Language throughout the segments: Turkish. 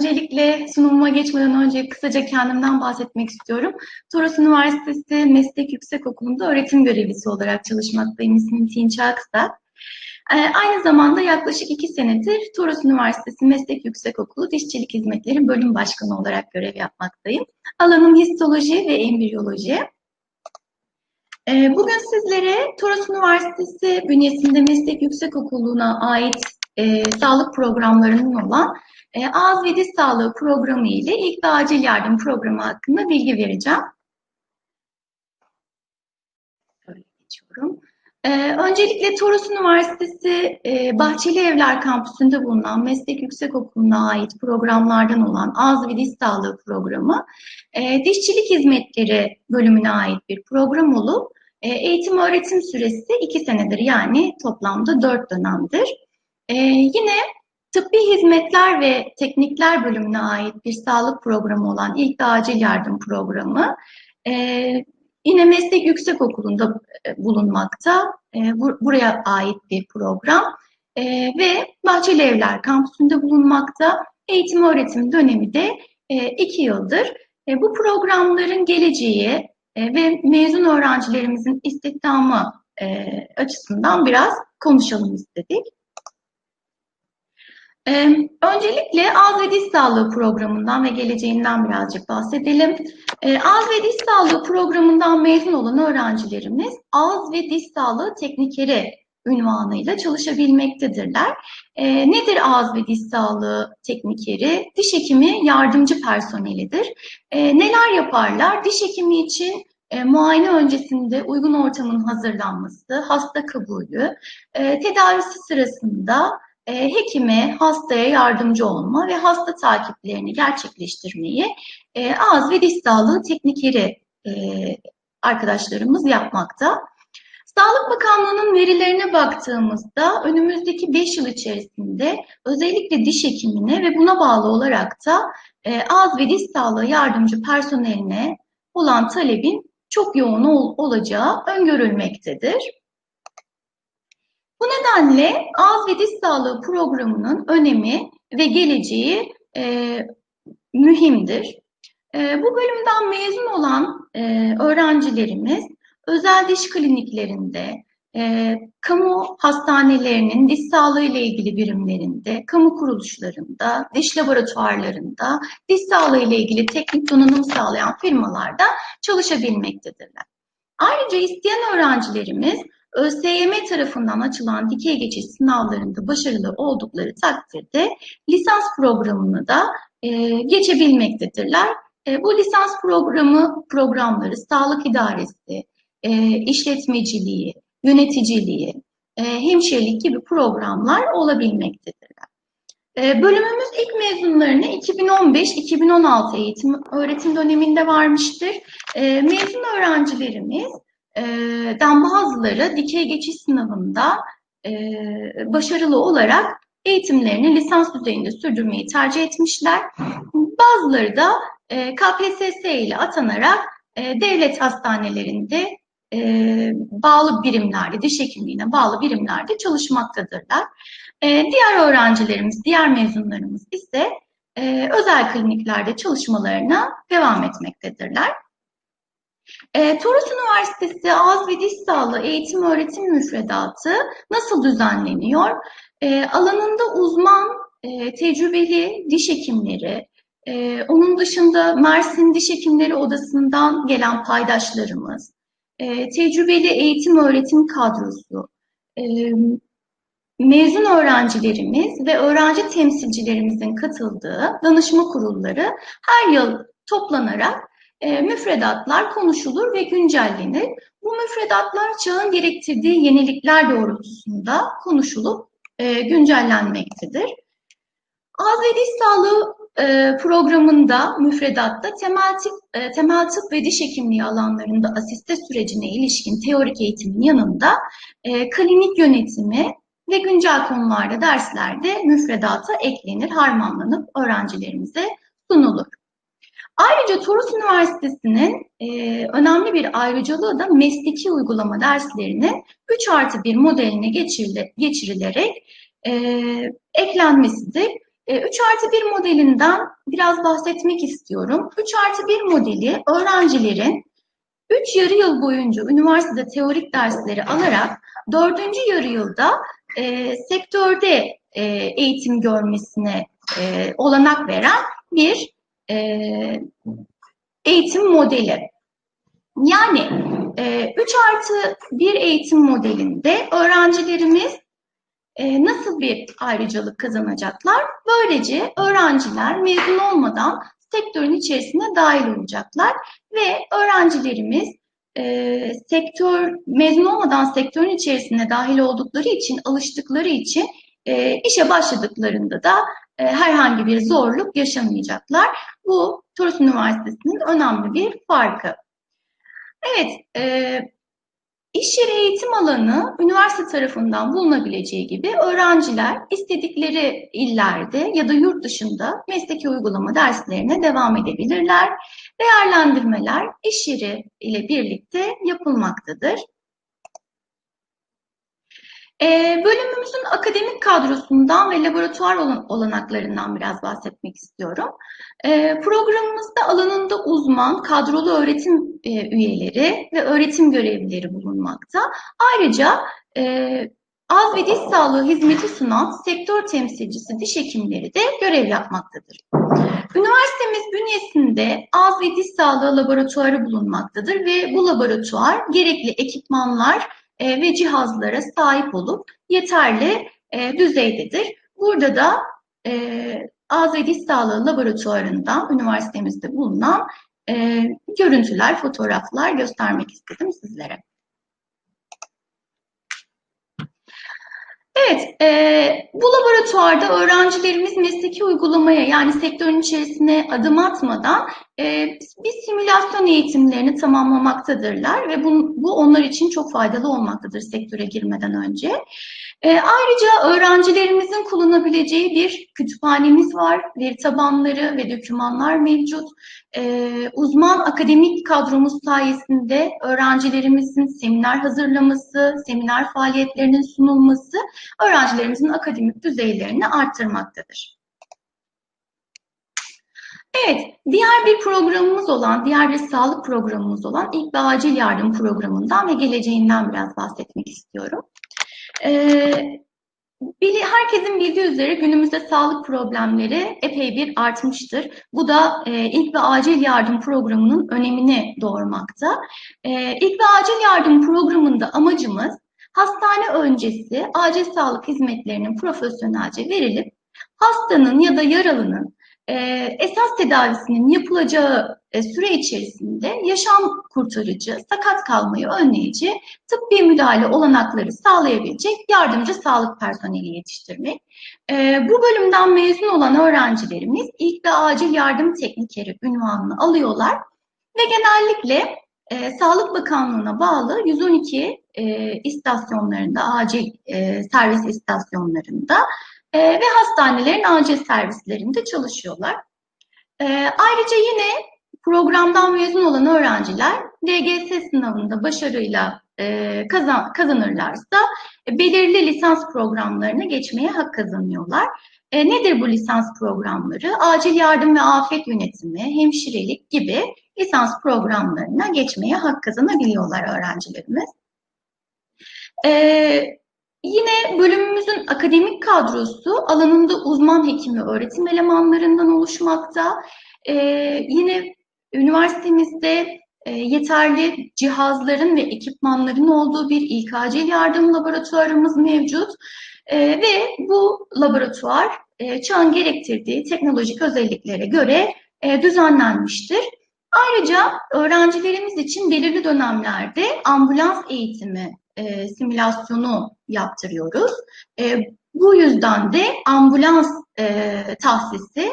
öncelikle sunumuma geçmeden önce kısaca kendimden bahsetmek istiyorum. Toros Üniversitesi Meslek Yüksekokulu'nda öğretim görevlisi olarak çalışmaktayım. İsmim Tinç Aksak. Ee, aynı zamanda yaklaşık iki senedir Toros Üniversitesi Meslek Yüksekokulu Dişçilik Hizmetleri Bölüm Başkanı olarak görev yapmaktayım. Alanım histoloji ve embriyoloji. Ee, bugün sizlere Toros Üniversitesi bünyesinde Meslek Yüksekokulu'na ait e, sağlık programlarının olan e, ağız ve diş sağlığı programı ile ilk ve acil yardım programı hakkında bilgi vereceğim. Geçiyorum. Ee, öncelikle Toros Üniversitesi e, Bahçeli Evler kampüsünde bulunan Meslek Yüksekokulu'na ait programlardan olan Ağız ve Diş Sağlığı Programı, e, Dişçilik Hizmetleri bölümüne ait bir program olup e, eğitim öğretim süresi iki senedir yani toplamda dört dönemdir. E, yine Tıbbi Hizmetler ve Teknikler bölümüne ait bir sağlık programı olan İlk Acil Yardım Programı, e, Yine Meslek Yüksekokulu'nda e, bulunmakta. E, buraya ait bir program. E, ve Bahçeli Evler kampüsünde bulunmakta. Eğitim öğretim dönemi de iki yıldır. Bu programların geleceği ve mezun öğrencilerimizin istihdamı açısından biraz konuşalım istedik. Ee, öncelikle ağız ve diş sağlığı programından ve geleceğinden birazcık bahsedelim. Ee, ağız ve diş sağlığı programından mezun olan öğrencilerimiz ağız ve diş sağlığı teknikeri ünvanıyla çalışabilmektedirler. E, nedir ağız ve diş sağlığı teknikeri? Diş hekimi yardımcı personelidir. Neler yaparlar? Diş hekimi için e, muayene öncesinde uygun ortamın hazırlanması, hasta kabulü, e, tedavisi sırasında e, hekime, hastaya yardımcı olma ve hasta takiplerini gerçekleştirmeyi e, ağız ve diş sağlığı teknikeri e, arkadaşlarımız yapmakta. Sağlık Bakanlığı'nın verilerine baktığımızda önümüzdeki 5 yıl içerisinde özellikle diş hekimine ve buna bağlı olarak da e, ağız ve diş sağlığı yardımcı personeline olan talebin çok yoğun ol, olacağı öngörülmektedir. Bu nedenle ağız ve diş sağlığı programının önemi ve geleceği e, mühimdir. E, bu bölümden mezun olan e, öğrencilerimiz özel diş kliniklerinde, e, kamu hastanelerinin diş sağlığı ile ilgili birimlerinde, kamu kuruluşlarında, diş laboratuvarlarında, diş sağlığı ile ilgili teknik donanım sağlayan firmalarda çalışabilmektedirler. Ayrıca isteyen öğrencilerimiz ÖSYM tarafından açılan dikey geçiş sınavlarında başarılı oldukları takdirde lisans programını da e, geçebilmektedirler. E, bu lisans programı programları sağlık idaresi, e, işletmeciliği, yöneticiliği, e, hemşirelik gibi programlar olabilmektedirler. E, bölümümüz ilk mezunlarını 2015-2016 eğitim öğretim döneminde varmıştır. E, mezun öğrencilerimiz den bazıları dikey geçiş sınavında e, başarılı olarak eğitimlerini lisans düzeyinde sürdürmeyi tercih etmişler. Bazıları da e, KPSS ile atanarak e, devlet hastanelerinde bağlı birimlerde, diş hekimliğine bağlı birimlerde çalışmaktadırlar. Diğer öğrencilerimiz, diğer mezunlarımız ise özel kliniklerde çalışmalarına devam etmektedirler. E, Toros Üniversitesi Ağız ve Diş Sağlığı Eğitim Öğretim Müfredatı nasıl düzenleniyor? E, alanında uzman, e, tecrübeli diş hekimleri, e, onun dışında Mersin Diş Hekimleri Odası'ndan gelen paydaşlarımız, e, tecrübeli eğitim öğretim kadrosu, e, mezun öğrencilerimiz ve öğrenci temsilcilerimizin katıldığı danışma kurulları her yıl toplanarak e, müfredatlar konuşulur ve güncellenir. Bu müfredatlar çağın gerektirdiği yenilikler doğrultusunda konuşulup e, güncellenmektedir. Ağız ve diş sağlığı e, programında, müfredatta temel tıp, e, temel tıp ve diş hekimliği alanlarında asiste sürecine ilişkin teorik eğitimin yanında e, klinik yönetimi ve güncel konularda derslerde müfredata eklenir, harmanlanıp öğrencilerimize sunulur. Ayrıca Toros Üniversitesi'nin e, önemli bir ayrıcalığı da mesleki uygulama derslerinin 3 artı 1 modeline geçirilerek e, eklenmesidir. 3 artı 1 modelinden biraz bahsetmek istiyorum. 3 artı 1 modeli öğrencilerin 3 yarı yıl boyunca üniversitede teorik dersleri alarak 4. yarı yılda e, sektörde e, eğitim görmesine e, olanak veren bir e, eğitim modeli. Yani e, 3 artı 1 eğitim modelinde öğrencilerimiz e, nasıl bir ayrıcalık kazanacaklar? Böylece öğrenciler mezun olmadan sektörün içerisine dahil olacaklar ve öğrencilerimiz e, sektör mezun olmadan sektörün içerisine dahil oldukları için, alıştıkları için e, işe başladıklarında da e, herhangi bir zorluk yaşamayacaklar. Bu Toros Üniversitesi'nin önemli bir farkı. Evet, e, İş yeri eğitim alanı üniversite tarafından bulunabileceği gibi öğrenciler istedikleri illerde ya da yurt dışında mesleki uygulama derslerine devam edebilirler. Değerlendirmeler iş yeri ile birlikte yapılmaktadır. Ee, bölümümüzün akademik kadrosundan ve laboratuvar olanaklarından biraz bahsetmek istiyorum. Ee, programımızda alanında uzman, kadrolu öğretim e, üyeleri ve öğretim görevlileri bulunmakta. Ayrıca e, ağız ve diş sağlığı hizmeti sunan sektör temsilcisi diş hekimleri de görev yapmaktadır. Üniversitemiz bünyesinde ağız ve diş sağlığı laboratuvarı bulunmaktadır ve bu laboratuvar gerekli ekipmanlar, e, ve cihazlara sahip olup yeterli e, düzeydedir. Burada da e, ağız sağlığı laboratuvarından üniversitemizde bulunan e, görüntüler, fotoğraflar göstermek istedim sizlere. Evet, e, bu laboratuvarda öğrencilerimiz mesleki uygulamaya yani sektörün içerisine adım atmadan e, bir simülasyon eğitimlerini tamamlamaktadırlar ve bu, bu onlar için çok faydalı olmaktadır sektöre girmeden önce. E, ayrıca öğrencilerimizin kullanabileceği bir kütüphanemiz var, veri tabanları ve dokümanlar mevcut. E, uzman akademik kadromuz sayesinde öğrencilerimizin seminer hazırlaması, seminer faaliyetlerinin sunulması öğrencilerimizin akademik düzeylerini arttırmaktadır. Evet, diğer bir programımız olan, diğer bir sağlık programımız olan ilk ve acil yardım programından ve geleceğinden biraz bahsetmek istiyorum. Ee, Herkesin bildiği üzere günümüzde sağlık problemleri epey bir artmıştır. Bu da e, ilk ve acil yardım programının önemini doğurmakta. E, ilk ve acil yardım programında amacımız hastane öncesi acil sağlık hizmetlerinin profesyonelce verilip hastanın ya da yaralının esas tedavisinin yapılacağı e, süre içerisinde yaşam kurtarıcı, sakat kalmayı önleyici tıbbi müdahale olanakları sağlayabilecek yardımcı sağlık personeli yetiştirmek. E, bu bölümden mezun olan öğrencilerimiz ilk ve acil yardım teknikeri ünvanını alıyorlar ve genellikle e, Sağlık Bakanlığı'na bağlı 112 e, istasyonlarında, acil servis istasyonlarında e, ve hastanelerin acil servislerinde çalışıyorlar. E, ayrıca yine programdan mezun olan öğrenciler DGS sınavında başarıyla e, kazan, kazanırlarsa e, belirli lisans programlarına geçmeye hak kazanıyorlar. E, nedir bu lisans programları? Acil yardım ve afet yönetimi, hemşirelik gibi lisans programlarına geçmeye hak kazanabiliyorlar öğrencilerimiz. E, Yine bölümümüzün akademik kadrosu alanında uzman hekimi öğretim elemanlarından oluşmakta. Ee, yine üniversitemizde e, yeterli cihazların ve ekipmanların olduğu bir acil yardım laboratuvarımız mevcut. E, ve bu laboratuvar e, çağın gerektirdiği teknolojik özelliklere göre e, düzenlenmiştir. Ayrıca öğrencilerimiz için belirli dönemlerde ambulans eğitimi e, simülasyonu yaptırıyoruz. E, bu yüzden de ambulans e, tahsisi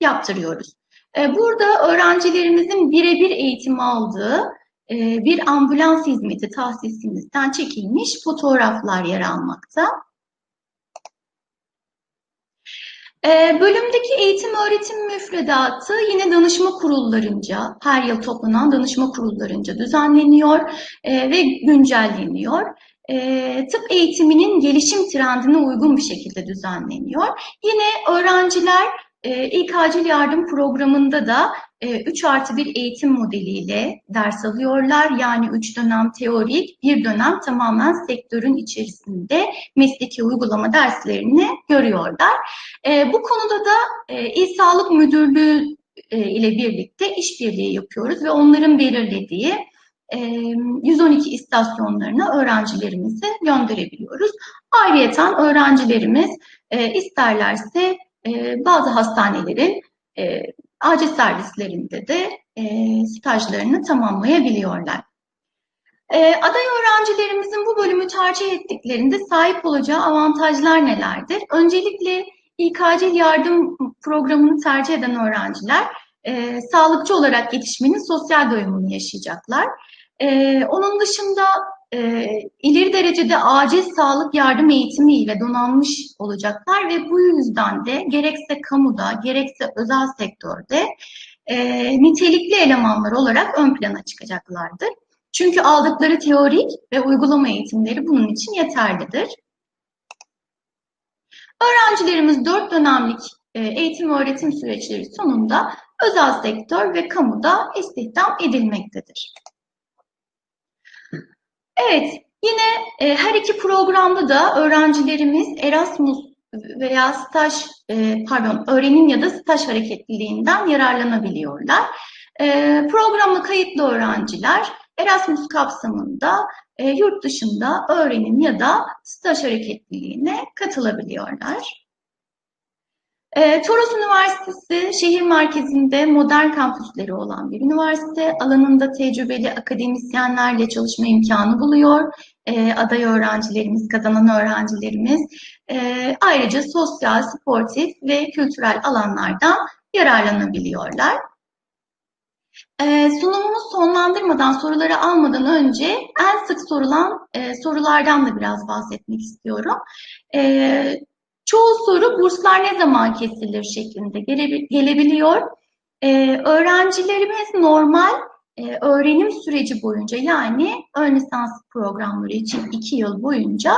yaptırıyoruz. E, burada öğrencilerimizin birebir eğitim aldığı e, bir ambulans hizmeti tahsisimizden çekilmiş fotoğraflar yer almakta. Ee, bölümdeki eğitim öğretim müfredatı yine danışma kurullarınca, her yıl toplanan danışma kurullarınca düzenleniyor e, ve güncelleniyor. e, tıp eğitiminin gelişim trendine uygun bir şekilde düzenleniyor. Yine öğrenciler e, ilk acil yardım programında da 3 artı 1 eğitim modeliyle ders alıyorlar. Yani 3 dönem teorik, bir dönem tamamen sektörün içerisinde mesleki uygulama derslerini görüyorlar. Bu konuda da İl Sağlık Müdürlüğü ile birlikte işbirliği yapıyoruz ve onların belirlediği 112 istasyonlarına öğrencilerimizi gönderebiliyoruz. Ayrıca öğrencilerimiz isterlerse bazı hastanelerin acil servislerinde de stajlarını tamamlayabiliyorlar. Aday öğrencilerimizin bu bölümü tercih ettiklerinde sahip olacağı avantajlar nelerdir? Öncelikle ilk acil yardım programını tercih eden öğrenciler e, sağlıkçı olarak yetişmenin sosyal doyumunu yaşayacaklar. Ee, onun dışında e, ileri derecede acil sağlık yardım eğitimiyle donanmış olacaklar ve bu yüzden de gerekse kamuda gerekse özel sektörde e, nitelikli elemanlar olarak ön plana çıkacaklardır. Çünkü aldıkları teorik ve uygulama eğitimleri bunun için yeterlidir. Öğrencilerimiz dört dönemlik e, eğitim öğretim süreçleri sonunda özel sektör ve kamuda istihdam edilmektedir. Evet, yine e, her iki programda da öğrencilerimiz Erasmus veya staj, e, pardon, öğrenim ya da staj hareketliliğinden yararlanabiliyorlar. E, programla kayıtlı öğrenciler Erasmus kapsamında e, yurt dışında öğrenim ya da staj hareketliliğine katılabiliyorlar. E, Toros Üniversitesi şehir merkezinde modern kampüsleri olan bir üniversite. Alanında tecrübeli akademisyenlerle çalışma imkanı buluyor. E, aday öğrencilerimiz, kazanan öğrencilerimiz. E, ayrıca sosyal, sportif ve kültürel alanlardan yararlanabiliyorlar. Ee, sunumumu sonlandırmadan, soruları almadan önce en sık sorulan e, sorulardan da biraz bahsetmek istiyorum. E, Çoğu soru burslar ne zaman kesilir şeklinde gelebiliyor. Ee, öğrencilerimiz normal e, öğrenim süreci boyunca yani ön lisans programları için iki yıl boyunca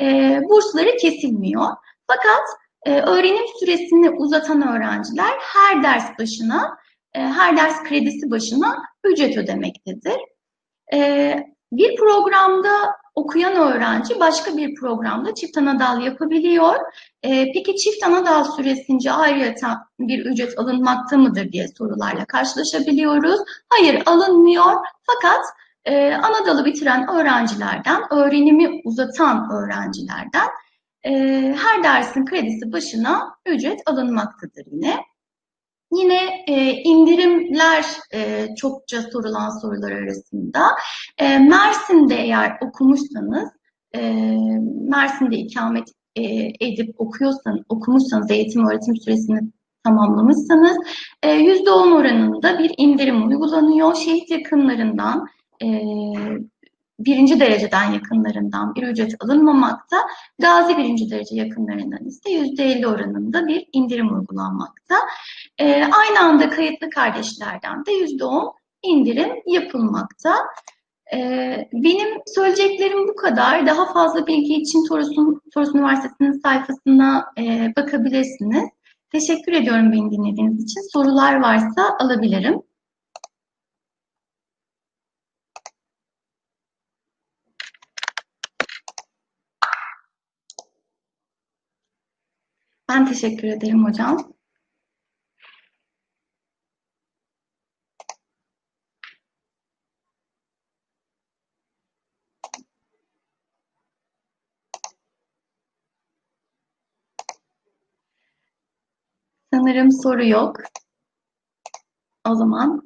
e, bursları kesilmiyor. Fakat e, öğrenim süresini uzatan öğrenciler her ders başına, e, her ders kredisi başına ücret ödemektedir. E, bir programda okuyan öğrenci başka bir programda çift anadal yapabiliyor. E, peki çift anadal süresince ayrıca bir ücret alınmakta mıdır diye sorularla karşılaşabiliyoruz. Hayır alınmıyor fakat e, anadalı bitiren öğrencilerden, öğrenimi uzatan öğrencilerden e, her dersin kredisi başına ücret alınmaktadır yine. Yine e, indirimler e, çokça sorulan sorular arasında. E, Mersin'de eğer okumuşsanız, e, Mersin'de ikamet e, edip okuyorsanız, okumuşsanız, eğitim öğretim süresini tamamlamışsanız e, yüzde 10 oranında bir indirim uygulanıyor. Şehit yakınlarından e, birinci dereceden yakınlarından bir ücret alınmamakta. Gazi birinci derece yakınlarından ise %50 oranında bir indirim uygulanmakta. E, aynı anda kayıtlı kardeşlerden de %10 indirim yapılmakta. E, benim söyleyeceklerim bu kadar. Daha fazla bilgi için Toros'un, Toros Üniversitesi'nin sayfasına e, bakabilirsiniz. Teşekkür ediyorum beni dinlediğiniz için. Sorular varsa alabilirim. Ben teşekkür ederim hocam. Sanırım soru yok. O zaman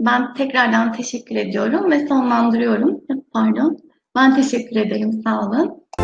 ben tekrardan teşekkür ediyorum ve sonlandırıyorum. Pardon. Ben teşekkür ederim. Sağ olun.